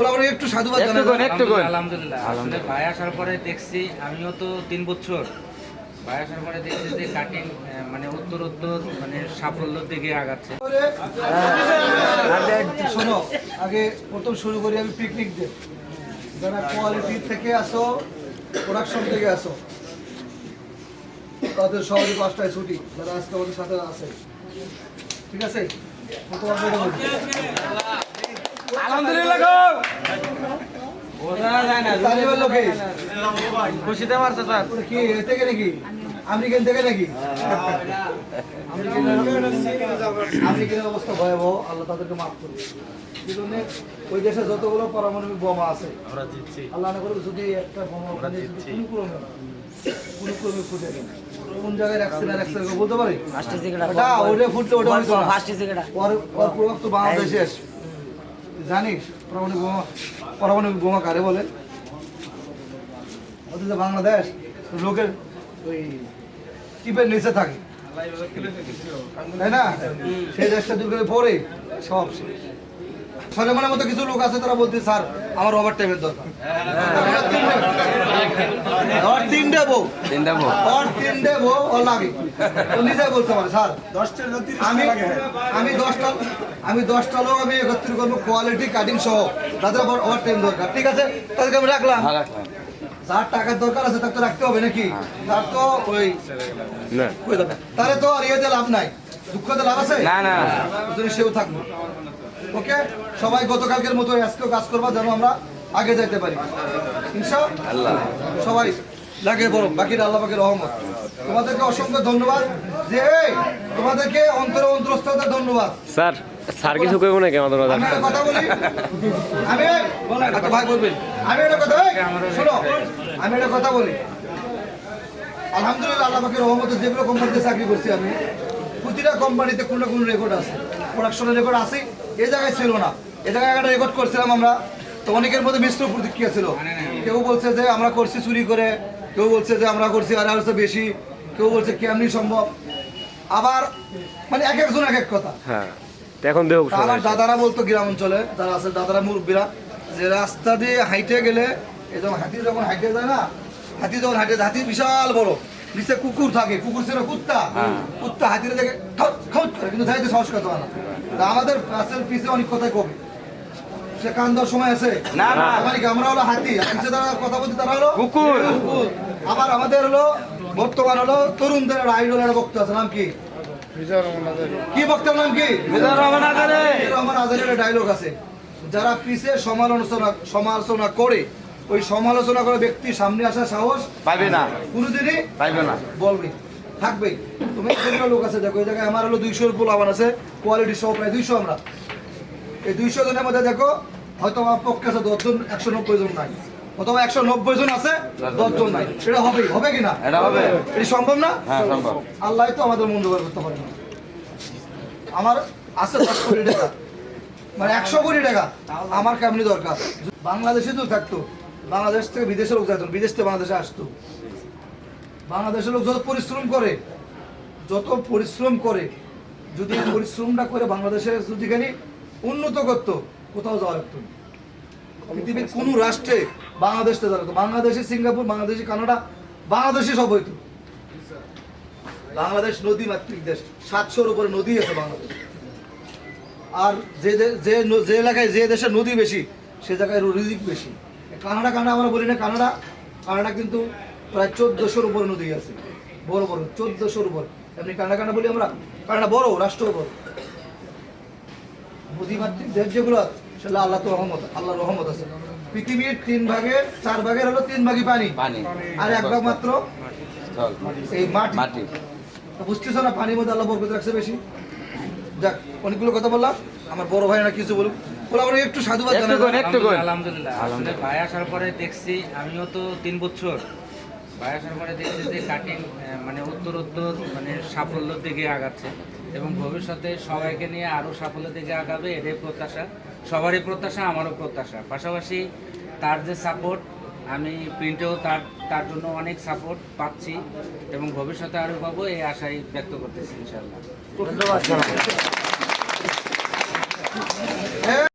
পোলাপান একটু সাধুবাদ একটু একটু আলহামদুলিল্লাহ আসলে ভাই আসার পরে দেখছি আমিও তো তিন বছর। ভাই আসার পরে দেখছি যে কাটিং মানে উত্তর উত্তর মানে সাফল্যের দিকে আগাচ্ছে। শোনো আগে প্রথম শুরু করি আমি পিকনিক দিয়ে। যারা কোয়ালিটি থেকে আসো প্রোডাকশন থেকে আসো তাদের সবারই পাঁচটায় ছুটি। যারা আজকে আমাদের সাথে আছে। ঠিক আছে? প্রথম আপনাকে বলি। আলহামদুলিল্লাহ গো তালিবান লোকে খুশিতে মারছে স্যার। কি থেকে নাকি? আমেরিকান থেকে নাকি? আমেরিকানের অবস্থা ভয়াবহ। আল্লাহ তাদেরকে মাফ করবে এই জন্য ওই দেশে যতগুলো পারমাণবিক বোমা আছে আল্লাহ না করে যদি একটা বোমা ওখানে কোনো ক্রমে কোনো ক্রমে ফুটে গেল কোন জায়গায় রাখছে না রাখছে বলতে পারি? ওটা ওটা ফুটলে ওটা ওর প্রভাব তো বাংলাদেশে আসে জানিস পরমাণু বোমা পরমাণু বোমা কারে বলে? অথচ বাংলাদেশ, লোকের ওই টিপের নিচে থাকে। তাই না? সেই দেশটা দুর্গের পরে সব শেষ। সলেমানের মতো কিছু লোক আছে তারা বলতে স্যার আমার ওভার টাইমের দরকার। ওর তিনটে বউ। তিনটা বউ। ওর তিনটে বউ ওর লাগে ও নিজে বলতে পারে স্যার আমি আমি দশটা আমি দশটা লোক আমি একত্রিত করব কোয়ালিটি কাটিং সহ। তাদের আবার ওভার টাইম দরকার। ঠিক আছে? তাদেরকে আমি রাখলাম। রাখলাম। যার টাকার দরকার আছে তাকে তো রাখতে হবে নাকি? তার তো ওই না। তাহলে তো আর ইয়েতে লাভ নাই। দুঃখতে লাভ আছে? না না। সেও থাকব। ওকে? সবাই গতকালকের মতো আজকেও কাজ করবা যেন আমরা আগে যাইতে পারি। সবাই লাগে বড় বাকিটা আল্লাহ বাকির রহমত। তোমাদেরকে অসংখ্য ধন্যবাদ। যে তোমাদেরকে অন্তর অন্তরস্থতা ধন্যবাদ। স্যার স্যার কিছু কইব নাকি আমাদের কথা? আমি কথা বলি। আমি আচ্ছা ভাই বলবেন। আমি একটা কথা শোনো। আমি একটা কথা বলি। আলহামদুলিল্লাহ আল্লাহ পাকের রহমতে যেগুলো কোম্পানিতে চাকরি করছি আমি প্রতিটা কোম্পানিতে কোনো না কোনো রেকর্ড আছে। প্রোডাকশনের রেকর্ড আছে এই জায়গায় ছিল না। এই জায়গায় একটা রেকর্ড করছিলাম আমরা। তো অনেকের মধ্যে মিশ্র প্রতিক্রিয়া ছিল। কেউ বলছে যে আমরা করছি চুরি করে। কেউ বলছে যে আমরা করছি আর আরও বেশি। কেউ বলছে কেমনি সম্ভব? আবার মানে এক একজন এক এক কথা। হ্যাঁ এখন দেখ আমার দাদারা বলতো গ্রাম অঞ্চলে যারা আছে দাদারা মুরব্বীরা যে রাস্তা দিয়ে হাইটে গেলে এই যখন হাতি যখন হাইটে যায় না হাতি যখন হাইটে যায়, হাতি বিশাল বড়। নিচে কুকুর থাকে কুকুর ছিল কুত্তা। কুত্তা হাতির দেখে করে কিন্তু যাইতে সাহস করতে পারে না তা আমাদের পাশের পিছে অনেক কথাই কবে। সে কান দেওয়ার সময় আছে। না, না। মানে আমরা হলো হাতি। পিছে তারা কথা বলতে তারা হলো কুকুর। কুকুর। আবার আমাদের হলো বর্তমান হলো তরুণদের আইডল একটা বক্তা আছে নাম কি? কি বক্তার নাম কি? রহমান আমার আজারের ডায়লগ আছে। যারা পিছে সমালোচনা সমালোচনা করে ওই সমালোচনা করে ব্যক্তি সামনে আসার সাহস পাইবে না। কোনোদিনই পাইবে না। বলবে। থাকবে। তুমি লোক আছে দেখো এই জায়গায় আমার হলো দুইশোর পোল আমার আছে কোয়ালিটি সহ প্রায় দুইশো আমরা। এই দুইশো জনের মধ্যে দেখো হয়তো আমার পক্ষে আছে দশজন একশো নব্বই জন নাই। অথবা একশো নব্বই জন আছে দশজন নাই। সেটা হবেই হবে কি না? এটা হবে। এটা সম্ভব না? হ্যাঁ আল্লাহ তো আমাদের মন জোগাড় করতে পারে না। আমার আছে দশ কোটি টাকা। মানে একশো কোটি টাকা আমার কেমনি দরকার? বাংলাদেশে তো থাকতো। বাংলাদেশ থেকে বিদেশে লোক যেত বিদেশ থেকে বাংলাদেশে আসতো। বাংলাদেশের লোক যত পরিশ্রম করে, যত পরিশ্রম করে, যদি পরিশ্রমটা করে বাংলাদেশে যদি খালি উন্নত করতো, কোথাও যাওয়া লাগতো পৃথিবীর কোন রাষ্ট্রে বাংলাদেশে যাওয়া দাঁড়াতো বাংলাদেশে সিঙ্গাপুর বাংলাদেশে কানাডা বাংলাদেশে সব হইতো। বাংলাদেশ নদী মাতৃক দেশ, সাতশোর উপরে নদী আছে বাংলাদেশ। আর যে যে যে এলাকায় যে দেশে নদী বেশি, সে জায়গায় রিজিক বেশি। কানাডা কানাডা আমরা বলি না, কানাডা কানাডা কিন্তু প্রায় চোদ্দশোর উপরে নদী আছে। বড় বড় চোদ্দশোর উপর। এমনি কানাডা কানাডা বলি আমরা কানাডা বড় রাষ্ট্র বড়। নদীমাতৃক দেশ যেগুলো আছে, সেগুলো আল্লাহ তো রহমত আল্লাহ রহমত আছে। পৃথিবীর তিন ভাগের চার ভাগের হলো তিন ভাগই পানি। পানি। আর এক ভাগ মাত্র এই মাটি। মাটি। বুঝতেছো না পানির মধ্যে আল্লাহ বরকত রাখছে বেশি? যাক অনেকগুলো কথা বললাম আমার বড় ভাই না কিছু বলুক। বলে একটু সাধুবাদ একটু কোন কোন? আলহামদুলিল্লাহ। ভাই আসার পরে দেখছি আমিও তো তিন বছর আসার পরে দেখছি যে কাটিং মানে উত্তর উত্তর মানে সাফল্যের দিকে আগাচ্ছে। এবং ভবিষ্যতে সবাইকে নিয়ে আরও সাফল্যের দিকে আগাবে, এটাই প্রত্যাশা। সবারই প্রত্যাশা, আমারও প্রত্যাশা। পাশাপাশি তার যে সাপোর্ট আমি প্রিন্টেও তার তার জন্য অনেক সাপোর্ট পাচ্ছি এবং ভবিষ্যতে আরও পাবো, এই আশাই ব্যক্ত করতেছি ইনশাল্লাহ হ্যাঁ